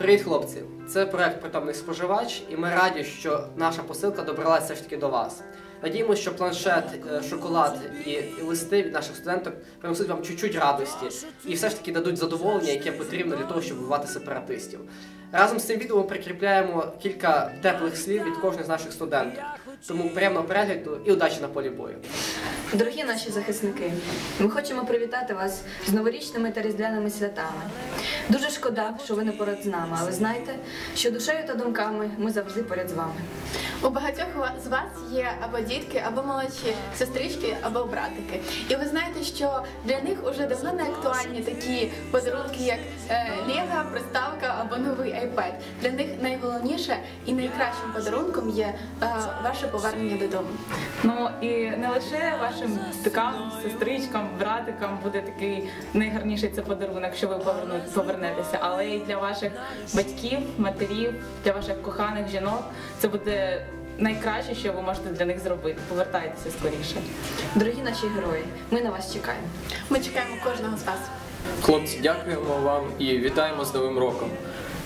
Привіт, хлопці! Це проект Притомний споживач, і ми раді, що наша посилка добралася ж таки до вас. Надіємося, що планшет, е, шоколад і, листи від наших студенток принесуть вам чуть-чуть радості і все ж таки дадуть задоволення, яке потрібно для того, щоб вбивати сепаратистів. Разом з цим відео ми прикріпляємо кілька теплих слів від кожного з наших студентів. Тому приємного перегляду і удачі на полі бою. Дорогі наші захисники, ми хочемо привітати вас з новорічними та різдвяними святами. Дуже шкода, що ви не поряд з нами, але знайте, що душею та думками ми завжди поряд з вами. У багатьох з вас є або дітки, або молодші сестрички, або братики. І ви знаєте, що для них уже давно не актуальні такі подарунки, як е, лего, приставка або новий iPad. Для них найголовніше і найкращим подарунком є е, ваше повернення додому. Ну і не лише вашим діткам, сестричкам, братикам буде такий найгарніший це подарунок, якщо ви повернетеся, але й для ваших батьків, матерів, для ваших коханих жінок це буде найкраще, що ви можете для них зробити. Повертайтеся скоріше. Дорогі наші герої, ми на вас чекаємо. Ми чекаємо кожного з вас. Хлопці, дякуємо вам і вітаємо з Новим роком.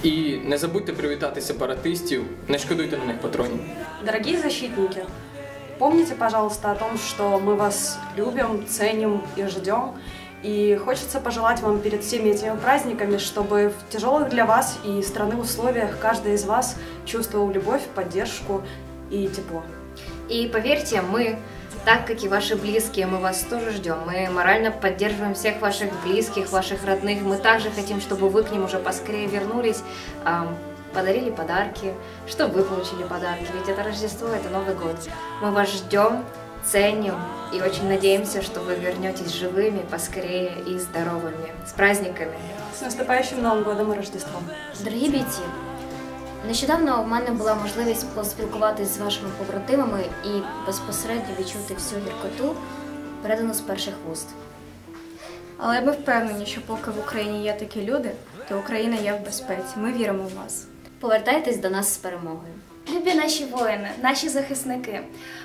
І не забудьте привітати сепаратистів, не шкодуйте на них патронів. Дорогие защитники, помните, пожалуйста, о том, что мы вас любим, ценим и ждем. И хочется пожелать вам перед всеми этими праздниками, чтобы в тяжелых для вас и страны условиях каждый из вас чувствовал любовь, поддержку и тепло. И поверьте, мы, так как и ваши близкие, мы вас тоже ждем. Мы морально поддерживаем всех ваших близких, ваших родных. Мы также хотим, чтобы вы к ним уже поскорее вернулись, подарили подарки, чтобы вы получили подарки. Ведь это Рождество, это Новый год. Мы вас ждем, ценим и очень надеемся, что вы вернетесь живыми, поскорее и здоровыми. С праздниками! С наступающим Новым годом и Рождеством! Дорогі бійці, нещодавно в мене була можливість поспілкуватись з вашими побратимами і безпосередньо відчути всю гіркоту, передану з перших вуст. Але ми впевнені, що поки в Україні є такі люди, то Україна є в безпеці. Ми віримо в вас. Повертайтесь до нас з перемогою. Любі наші воїни, наші захисники.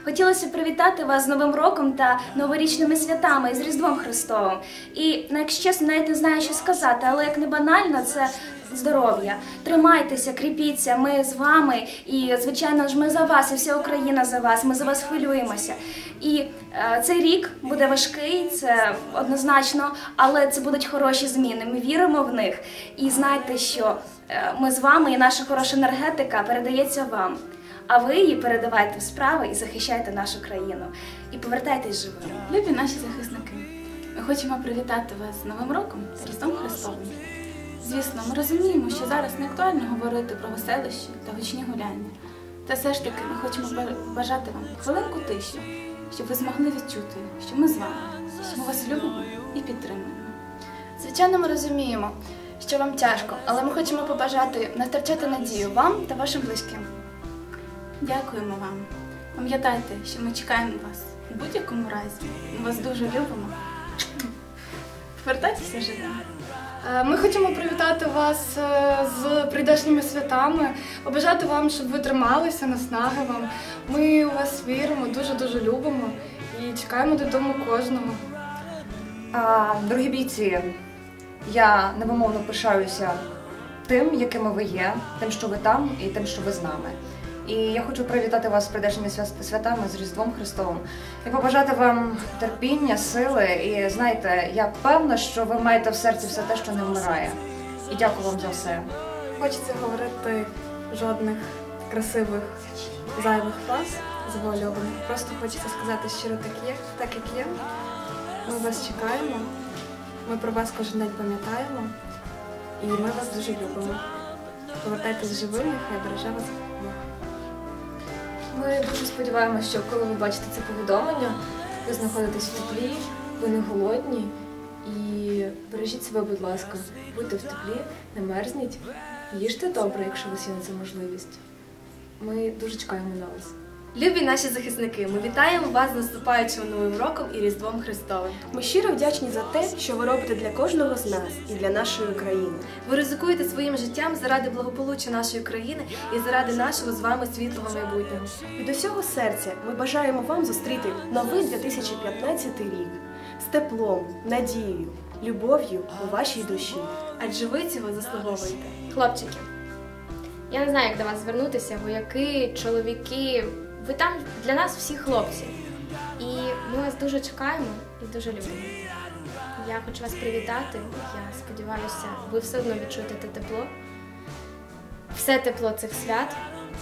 Хотілося привітати вас з Новим роком та новорічними святами з Різдвом Христовим. І, ну, якщо чесно, навіть не знаю, що сказати, але як не банально, це здоров'я. Тримайтеся, кріпіться, ми з вами. І, звичайно ж, ми за вас, і вся Україна за вас. Ми за вас хвилюємося. І е, цей рік буде важкий, це однозначно, але це будуть хороші зміни. Ми віримо в них. І знайте, що е, ми з вами і наша хороша енергетика передається вам. А ви її передавайте в справи і захищайте нашу країну. І повертайтесь живими. Любі наші захисники, ми хочемо привітати вас з Новим роком з Різдвом Христовим. Звісно, ми розуміємо, що зараз не актуально говорити про веселощі та гучні гуляння. Та все ж таки ми хочемо бажати вам хвилинку тиші, щоб ви змогли відчути, що ми з вами, що ми вас любимо і підтримуємо. Звичайно, ми розуміємо, що вам тяжко, але ми хочемо побажати не втрачати надію вам та вашим близьким. Дякуємо вам. Пам'ятайте, що ми чекаємо вас у будь-якому разі. Ми вас дуже любимо. Повертайтеся живими. Е, Ми хочемо привітати вас е, з прийдешніми святами, побажати вам, щоб ви трималися, наснаги вам. Ми у вас віримо, дуже дуже любимо і чекаємо додому кожного. А, дорогі бійці, я невимовно пишаюся тим, якими ви є, тим, що ви там, і тим, що ви з нами. І я хочу привітати вас з прийдешніми святами з Різдвом Христовим і побажати вам терпіння, сили. І знаєте, я певна, що ви маєте в серці все те, що не вмирає. І дякую вам за все. Хочеться говорити жодних красивих зайвих фраз завуальованих. Просто хочеться сказати щиро так є, так як є. Ми вас чекаємо, ми про вас кожен день пам'ятаємо, і ми вас дуже любимо. Повертайтесь живими, хай береже вас Бог. Ми дуже сподіваємося, що коли ви бачите це повідомлення, ви знаходитесь в теплі, ви не голодні і бережіть себе, будь ласка, будьте в теплі, не мерзніть, їжте добре, якщо у вас є на це можливість. Ми дуже чекаємо на вас. Любі наші захисники, ми вітаємо вас з наступаючим новим роком і Різдвом Христовим. Ми щиро вдячні за те, що ви робите для кожного з нас і для нашої країни. Ви ризикуєте своїм життям заради благополуччя нашої країни і заради нашого з вами світлого майбутнього. Від усього серця ми бажаємо вам зустріти новий 2015 рік з теплом, надією, любов'ю у вашій душі. Адже ви цього заслуговуєте. Хлопчики, Я не знаю, як до вас звернутися, вояки, чоловіки. Ви там для нас всі хлопці. І ми вас дуже чекаємо і дуже любимо. Я хочу вас привітати. Я сподіваюся, ви все одно відчуєте те тепло. Все тепло цих свят,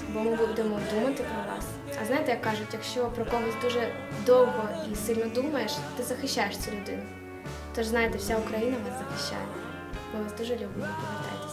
бо ми будемо думати про вас. А знаєте, як кажуть, якщо про когось дуже довго і сильно думаєш, ти захищаєш цю людину. Тож знаєте, вся Україна вас захищає. Ми вас дуже любимо. Повертайтеся.